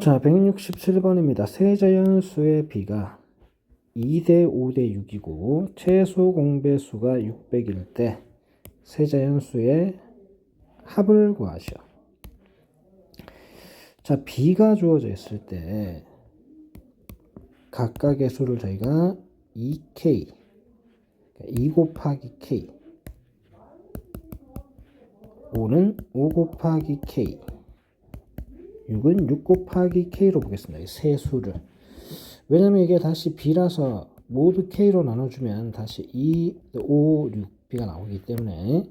자, 167번입니다. 세자연수의 비가 2대 5대 6이고 최소 공배수가 600일 때 세자연수의 합을 구하시오. 자, 비가 주어져 있을 때 각각의 수를 저희가 2k 2 곱하기 k 5는 5 곱하기 k 6은 6 곱하기 k로 보겠습니다. 이세 수를. 왜냐면 이게 다시 b라서 모두 k로 나눠주면 다시 2, 5, 6, b가 나오기 때문에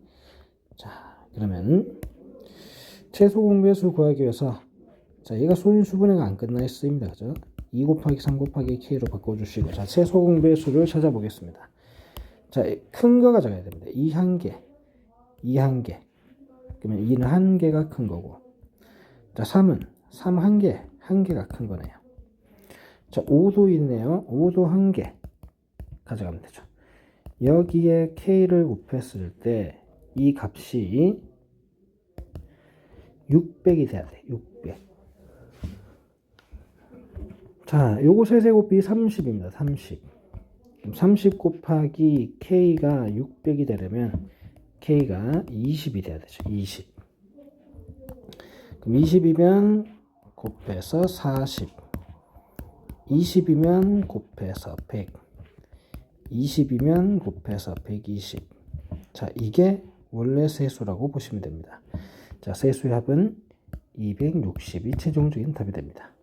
자 그러면 최소 공배수 구하기 위해서 자 얘가 소인 수분해가 안 끝나 있습니다. 그죠? 2 곱하기 3 곱하기 k로 바꿔주시고 자 최소 공배수를 찾아보겠습니다. 자큰 거가 적어야 됩니다. 2 한 개, 2 한 개. 그러면 2는 한 개가 큰 거고 자, 3은 3 한 개, 한 개가 큰 거네요. 자, 5도 있네요. 5도 한 개 가져가면 되죠. 여기에 k를 곱했을 때 이 값이 600이 돼야 돼. 600. 자, 요거 세제곱비 30입니다. 30. 그럼 30 곱하기 k가 600이 되려면 k가 20이 돼야 되죠. 20. 그럼 20이면 곱해서 40. 20이면 곱해서 100. 20이면 곱해서 120. 자, 이게 원래 세수라고 보시면 됩니다. 자, 세수의 합은 260이 최종적인 답이 됩니다.